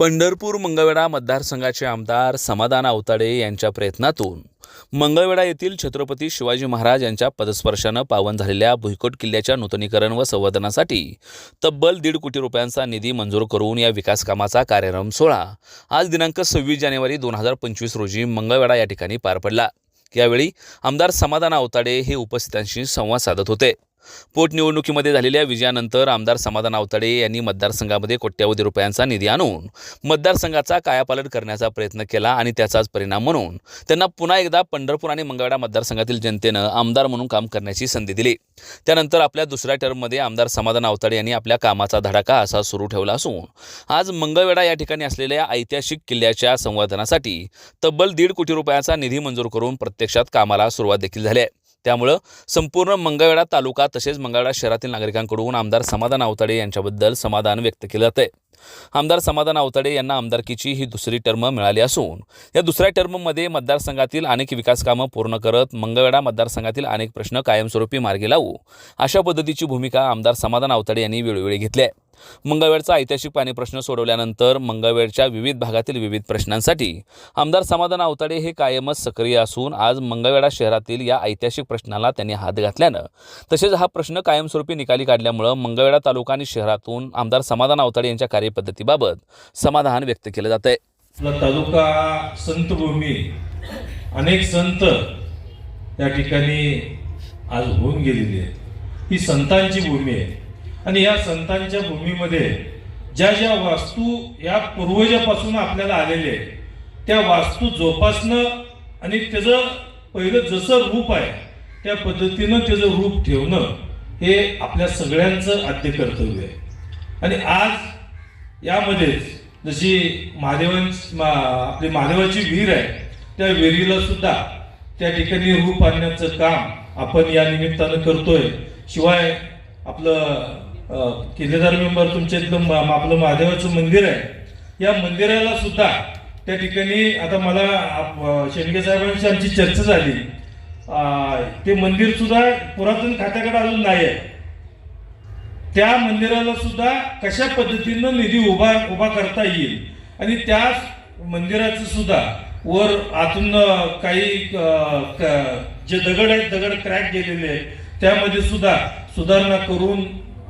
पंढरपूर मंगळवेढा मतदारसंघाचे आमदार समाधान आवताडे यांच्या प्रयत्नातून मंगळवेढा येथील छत्रपती शिवाजी महाराज यांच्या पदस्पर्शानं पावन झालेल्या भुईकोट किल्ल्याच्या नूतनीकरण व संवर्धनासाठी तब्बल दीड कोटी रुपयांचा निधी मंजूर करून या विकास कामाचा कार्यक्रम सोहळा आज दिनांक सव्वीस जानेवारी दोन हजार पंचवीस रोजी मंगळवेढा या ठिकाणी पार पडला. यावेळी आमदार समाधान आवताडे हे उपस्थितांशी संवाद साधत होते. पोटनिवडणुकीमध्ये झालेल्या विजयानंतर आमदार समाधान आवताडे यांनी मतदारसंघामध्ये कोट्यवधी रुपयांचा निधी आणून मतदारसंघाचा कायापालट करण्याचा प्रयत्न केला आणि त्याचाच परिणाम म्हणून त्यांना पुन्हा एकदा पंढरपूर आणि मंगळवेढा मतदारसंघातील जनतेनं आमदार म्हणून काम करण्याची संधी दिली. त्यानंतर आपल्या दुसऱ्या टर्ममध्ये आमदार समाधान आवताडे यांनी आपल्या कामाचा धडाका असा सुरू ठेवला असून आज मंगळवेढा या ठिकाणी असलेल्या ऐतिहासिक किल्ल्याच्या संवर्धनासाठी तब्बल दीड कोटी रुपयांचा निधी मंजूर करून प्रत्यक्षात कामाला सुरुवात देखील झाली आहे. त्यामुळं संपूर्ण मंगळवेढा तालुका तसेच मंगळवेढा शहरातील नागरिकांकडून आमदार समाधान आवताडे यांच्याबद्दल समाधान व्यक्त केलं जात आहे आमदार समाधान आवताडे यांना आमदारकीची ही दुसरी टर्म मिळाली असून या दुसऱ्या टर्ममध्ये मतदारसंघातील अनेक विकास कामं पूर्ण करत मंगळवेढा मतदारसंघातील अनेक प्रश्न कायमस्वरूपी मार्गी लावू अशा पद्धतीची भूमिका आमदार समाधान आवताडे यांनी वेळोवेळी घेतली आहे. मंगळवेळचा ऐतिहासिक पाणी प्रश्न सोडवल्यानंतर मंगळवेळच्या विविध भागातील विविध प्रश्नांसाठी आमदार समाधान आवताडे हे कायमच सक्रिय असून आज मंगळवेढा शहरातील या ऐतिहासिक प्रश्नाला त्यांनी हात घातल्यानं तसेच हा प्रश्न कायमस्वरूपी निकाली काढल्यामुळं मंगळवेढा तालुका आणि शहरातून आमदार समाधान आवताडे यांच्या कार्यपद्धतीबाबत समाधान व्यक्त केलं जात आहे आपला तालुका संतभूमी अनेक संत या ठिकाणी आज होऊन गेलेली आहे ही संतांची भूमी आहे. आणि या संतांच्या भूमीमध्ये ज्या ज्या वास्तू या पूर्वजापासून आपल्याला आलेले आहेत त्या वास्तू जोपासणं आणि त्याचं पहिलं जसं रूप आहे त्या पद्धतीनं त्याचं रूप ठेवणं हे आपल्या सगळ्यांचं आद्य कर्तव्य आहे. आणि आज यामध्येच जशी महादेवांची मा- आपली महादेवाची विहीर आहे त्या विहिरीला सुद्धा त्या ठिकाणी रूप आणण्याचं काम आपण या निमित्तानं करतोय. शिवाय आपलं किल्लेदार मेंबर तुमच्या इथलं आपलं महादेवाचं मंदिर आहे. या मंदिराला सुद्धा त्या ठिकाणी आता मला आप- शेंडगे साहेबांशी आमची चर्चा झाली. ते मंदिर सुद्धा पुरातन खात्याकडे अजून नाही आहे. त्या मंदिराला सुद्धा कशा पद्धतीनं निधी उभा उभा करता येईल? आणि त्या मंदिराचं सुद्धा वर आतून काही जे दगड आहेत दगड क्रॅक गेलेले आहेत त्यामध्ये सुद्धा सुधारणा करून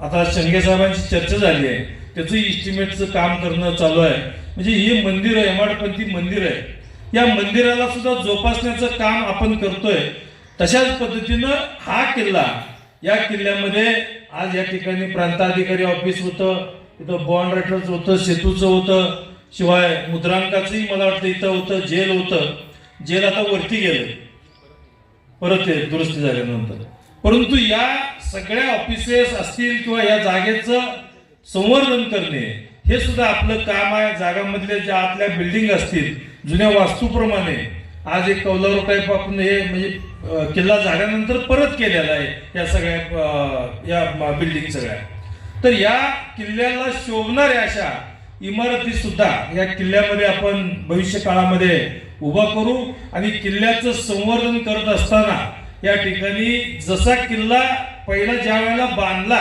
आता शंगे साहेबांची चर्चा झाली आहे. त्याचं इस्टिमेटचं काम करणं चालू आहे. म्हणजे हे मंदिर आहे हेमाडपंथी मंदिर आहे. या मंदिराला सुद्धा जोपासण्याचं काम आपण करतोय. तशाच पद्धतीनं हा किल्ला या किल्ल्यामध्ये आज या ठिकाणी प्रांताधिकारी ऑफिस होतं इथं बॉन्ड रायटर्स होतं सेतूचं होतं शिवाय मुद्रांकाचंही मला वाटतं इथं होतं जेल होतं. जेल आता वरती गेलं. परत ते दुरुस्ती झाल्यानंतर. परंतु या सगळ्या ऑफिसेस असतील किंवा या जागेचं संवर्धन करणे हे सुद्धा आपलं काम आहे. जागामधल्या ज्या आतल्या बिल्डिंग असतील जुन्या वास्तूप्रमाणे. आज एक कौलारू टाईप आपण हे म्हणजे किल्ला झाल्यानंतर परत केलेला आहे या सगळ्या या बिल्डिंग सगळ्या. तर या किल्ल्याला शोभणाऱ्या अशा इमारती सुद्धा या किल्ल्यामध्ये आपण भविष्य काळामध्ये उभा करू आणि किल्ल्याचं संवर्धन करत असताना या ठिकाणी जसा किल्ला पहिला ज्या वेळेला बांधला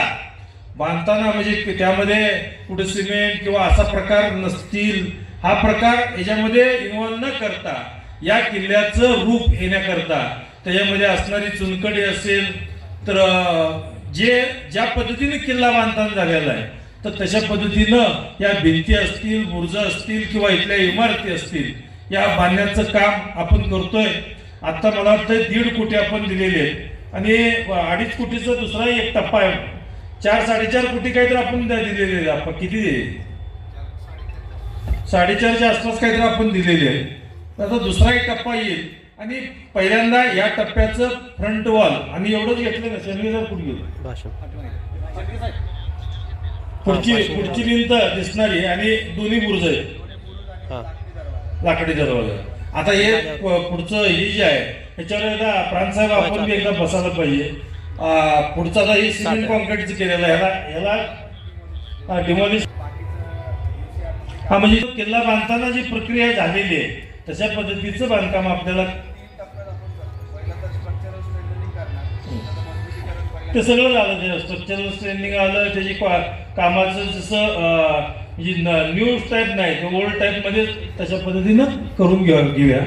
बांधताना म्हणजे त्यामध्ये कुठे सिमेंट किंवा असा प्रकार नसतील हा प्रकार याच्यामध्ये इन्व्हॉल्व न करता या किल्ल्याचं रूप येण्याकरता त्याच्यामध्ये असणारी चुनकडी असेल तर जे ज्या पद्धतीने किल्ला बांधताना झालेला आहे तर तशा पद्धतीनं या भिंती असतील बुर्ज असतील किंवा इथल्या इमारती असतील या बांधण्याचं काम आपण करतोय. आता मला वाटतं दीड कोटी आपण दिलेले आहेत. आणि अडीच कोटीचा दुसरा एक टप्पा आहे. चार साडेचार कोटी काहीतरी आपण दिलेले. आपण किती दिले साडेचारच्या आसपास काहीतरी आपण दिलेले आहे. आता दुसरा एक टप्पा येईल. आणि पहिल्यांदा या टप्प्याचं फ्रंट वॉल आणि एवढंच घेतलं ना शनिवार कुठे गेलं पुढची पुढची भिंत दिसणारी आणि दोन्ही बुर्ज आहेत. लाकडी दरवाजा. आता हे पुढचं हे जे आहे ह्याच्यावर एकदा प्रांतसाहेब आपण बी एकदा बसायला पाहिजे. आ, पुढचं आता हे सिमेंट कॉन्क्रीटचं केलेलं आहे ह्याला ह्याला डिमॉलिश हा म्हणजे किल्ला बांधताना जी प्रक्रिया झालेली आहे तशा पद्धतीचं बांधकाम आपल्याला ते सगळं झालं ते स्ट्रक्चरल ट्रेनिंग आलं त्याची कामाचं जसं म्हणजे न्यू टाईप नाही ओल्ड टाईपमध्ये तशा पद्धतीनं करून घेऊ घेऊया.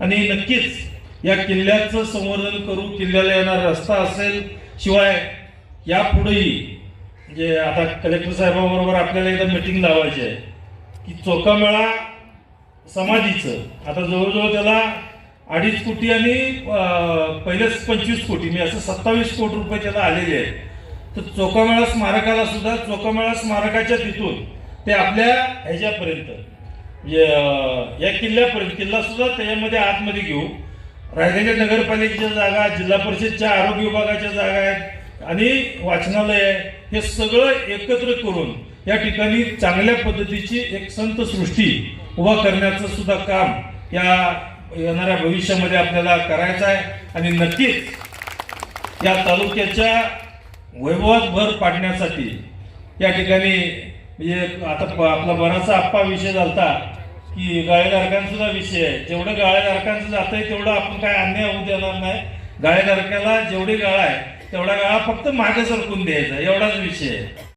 आणि नक्कीच या किल्ल्याचं संवर्धन करू किल्ल्याला येणारा रस्ता असेल शिवाय यापुढेही म्हणजे आता कलेक्टर साहेबांबरोबर आपल्याला एकदा मिटिंग लावायची आहे की चोकामेळा समाधीचं आता जवळजवळ त्याला अडीच कोटी आणि पहिलेच पंचवीस कोटी मी असं सत्तावीस कोटी रुपये त्याला आलेले आहेत. तर चोकामेळा स्मारकाला सुद्धा चोकामेळा स्मारकाच्या तिथून ते आपल्या ह्याच्यापर्यंत म्हणजे, या किल्ल्यापर्यंत किल्ला सुद्धा त्याच्यामध्ये आतमध्ये घेऊ. रायगड नगरपालिकेच्या जागा जिल्हा परिषदच्या आरोग्य विभागाच्या जागा आहेत आणि वाचनालय आहे. हे सगळं एकत्र करून या ठिकाणी चांगल्या पद्धतीची एक संत सृष्टी उभा करण्याचं सुद्धा काम या येणाऱ्या भविष्यामध्ये आपल्याला करायचं आहे. आणि नक्कीच या तालुक्याच्या वैभवात भर पाडण्यासाठी या ठिकाणी म्हणजे आता प- आपला बराचसा आप्पा विषय झालता. की गाळेधारकांचा विषय आहे. जेवढं गाळेधारकांचं जातंय तेवढं आपण काय अन्याय होऊ देणार नाही. गाळेधारकाला जेवढी गाळा आहे तेवढा गाळा फक्त मागे सरकून द्यायचा. एवढाच विषय आहे.